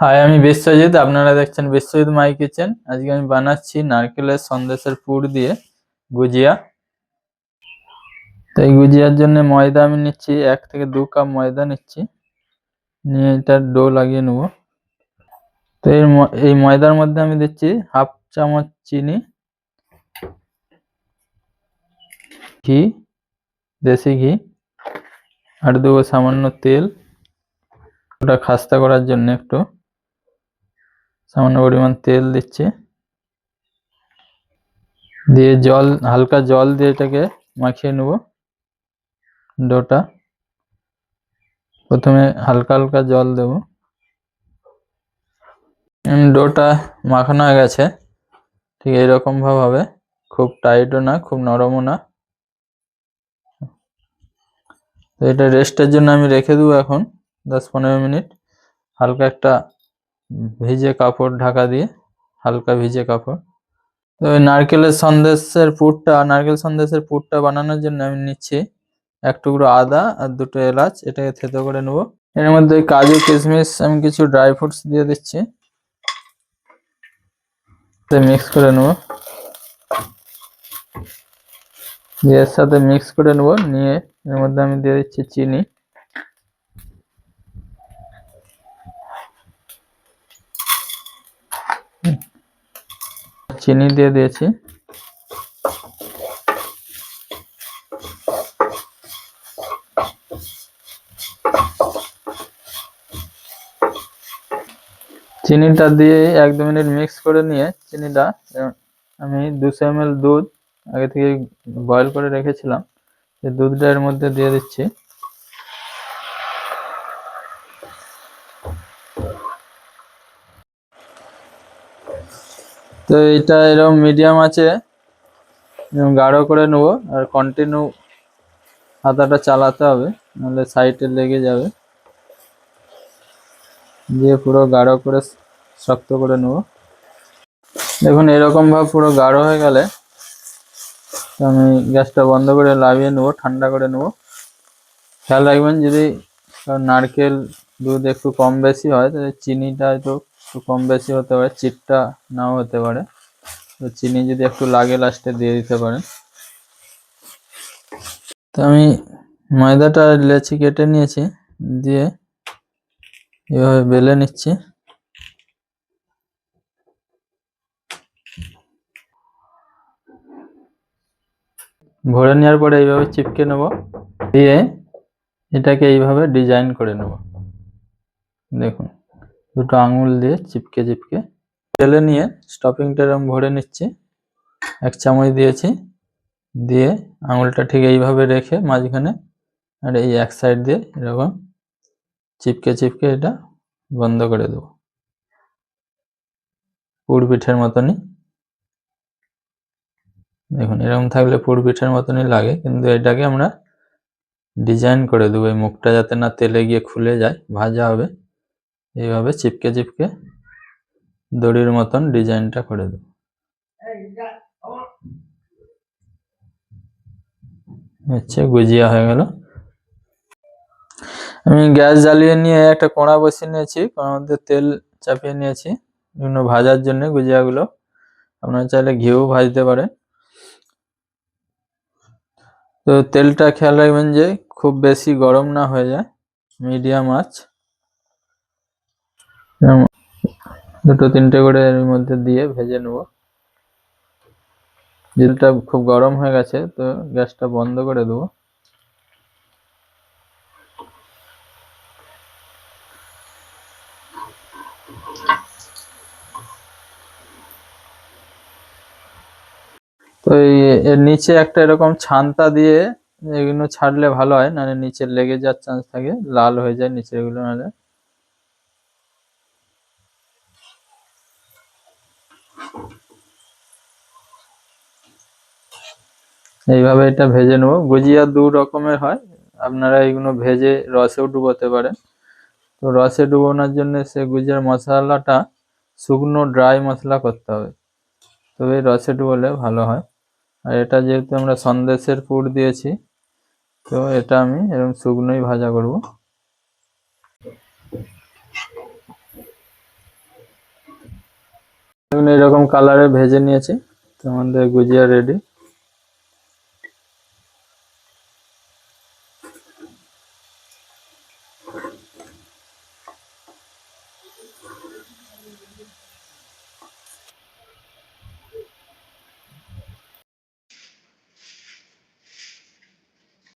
High আমি বিশ্বজিৎ, আপনারা দেখছেন বিশ্বজিৎ মাই কিচেন আজকে আমি বানাচ্ছি নারকেলের সন্দেশের পুর দিয়ে গুজিয়া। তো এই গুজিয়ার জন্য ময়দা আমি নিচ্ছি, এক থেকে দু কাপ ময়দা নিচ্ছি। নিয়ে এটার ডো লাগিয়ে নেব। তো এর এই ময়দার মধ্যে আমি দিচ্ছি হাফ চামচ চিনি, ঘি, দেশি ঘি, আর দেবো সামান্য তেল। ওটা খাস্তা করার জন্য একটু। সামান্য পরিমাণ তেল দিচ্ছি। দিয়ে জল, হালকা জল দিয়ে এটাকে মাখিয়ে নেব ডোটা। প্রথমে হালকা হালকা জল দেব। ডোটা মাখানো হয়ে গেছে। ঠিক এইরকম ভাবে হবে। খুব টাইটও না, খুব নরমও না। এটা রেস্টের জন্য আমি রেখে দেবো এখন, দশ পনেরো মিনিট। হালকা একটা ভিজে কাপড় ঢাকা দিয়ে, হালকা ভিজে কাপড়। তো নারকেলের সন্দেশের পুরটা, নারকেল সন্দেশের পুরটা বানানোর জন্য আমি নিচ্ছি এক টুকরো আদা আর দুটো এলাচ, এটাকে থেতো করে নেব। এর মধ্যে কাজু, কিশমিশ, আমি কিছু ড্রাই ফ্রুটস দিয়ে দিচ্ছি। মিক্স করে নেব। দিয়ে সাথে মিক্স করে নেব, নিয়ে এর মধ্যে আমি দিয়ে দিচ্ছি চিনি। চিনি দিয়ে দিয়েছি। চিনিটা দিয়ে এক দু মিনিট মিক্স করে নিয়ে চিনিটা, আমি দুশো এম দুধ আগে থেকে বয়েল করে রেখেছিলাম। এই দুধটা এর মধ্যে দিয়ে দিচ্ছি। তো এটা এরকম মিডিয়াম আছে। গাঢ় করে নেব আর কন্টিনিউ হাতাটা চালাতে হবে, নাহলে সাইডে লেগে যাবে। দিয়ে পুরো গাঢ় করে শক্ত করে নেব। দেখুন, এরকম ভাবে পুরো গাঢ় হয়ে গেলে আমি গ্যাসটা বন্ধ করে লাভিয়ে নেব, ঠান্ডা করে নেব। খেয়াল রাখবেন, যদি নারকেল দুধ একটু কম বেশি হয়, তাহলে চিনিটা হয়তো একটু কম বেশি হতে পারে, চিটটা নাও হতে পারে। তো চিনি যদি একটু লাগে লাস্টে দিয়ে দিতে পারেন। তো আমি ময়দাটা লেচি কেটে নিয়েছি, দিয়ে এভাবে বেলে নিচ্ছি। ভরে নেওয়ার পরে এইভাবে চিপকে নেব, দিয়ে এটাকে এইভাবে ডিজাইন করে নেব। দেখুন। দুটো আঙুল দিয়ে চিপকে চিপকে। তেলে নিয়ে স্টপিংটা এরকম ভরে নিচ্ছি। এক চামচ দিয়েছি। দিয়ে আঙুলটা ঠিক এইভাবে রেখে মাঝখানে আর এই এক সাইড দিয়ে এরকম চিপকে চিপকে এটা বন্ধ করে দেবো। পুর পিঠের মতনই। দেখুন, এরকম থাকলে পুর পিঠের মতনই লাগে, কিন্তু এটাকে আমরা ডিজাইন করে দেবো। এই মুখটা যাতে না তেলে গিয়ে খুলে যায়, ভাজা হবে। এইভাবে চিপকে চিপকে দড়ির মতন ডিজাইনটা করে দেবো। হচ্ছে গুজিয়া হয়ে গেল। আমি গ্যাস জ্বালিয়ে নিয়ে একটা কড়া বসিয়ে নিয়েছি, কড়ার মধ্যে তেল চাপিয়ে নিয়েছি। বিভিন্ন ভাজার জন্য গুজিয়াগুলো। আপনারা চাইলে ঘিও ভাজতে পারেন। তো তেলটা খেয়াল রাখবেন যে খুব বেশি গরম না হয়ে যায়, মিডিয়াম এরম দুটো, তিনটে করে এর মধ্যে দিয়ে ভেজে নেব। তেলটা খুব গরম হয়ে গেছে, তো গ্যাসটা বন্ধ করে দেবো। তো এর নিচে একটা এরকম ছান্তা দিয়ে এগুলো ছাড়লে ভালো হয়, নাহলে নিচে লেগে যাওয়ার চান্স থাকে, লাল হয়ে যায় নিচে এগুলো নাহলে। এইভাবে এটা ভেজে নেব। গুজিয়া দু রকমের হয়। আপনারা এইগুলো ভেজে রসেও ডুবোতে পারেন। তো রসে ডুবোনোর জন্য সে গুজিয়ার মশলাটা শুকনো ড্রাই মশলা করতে হবে। তবে রসে ডুবোলে ভালো হয়। আর এটা যেহেতু আমরা সন্দেশের পুর দিয়েছি, তো এটা আমি এরকম শুকনোই ভাজা করব। দেখুন এরকম কালারে ভেজে নিয়েছি। তো আমাদের গুজিয়া রেডি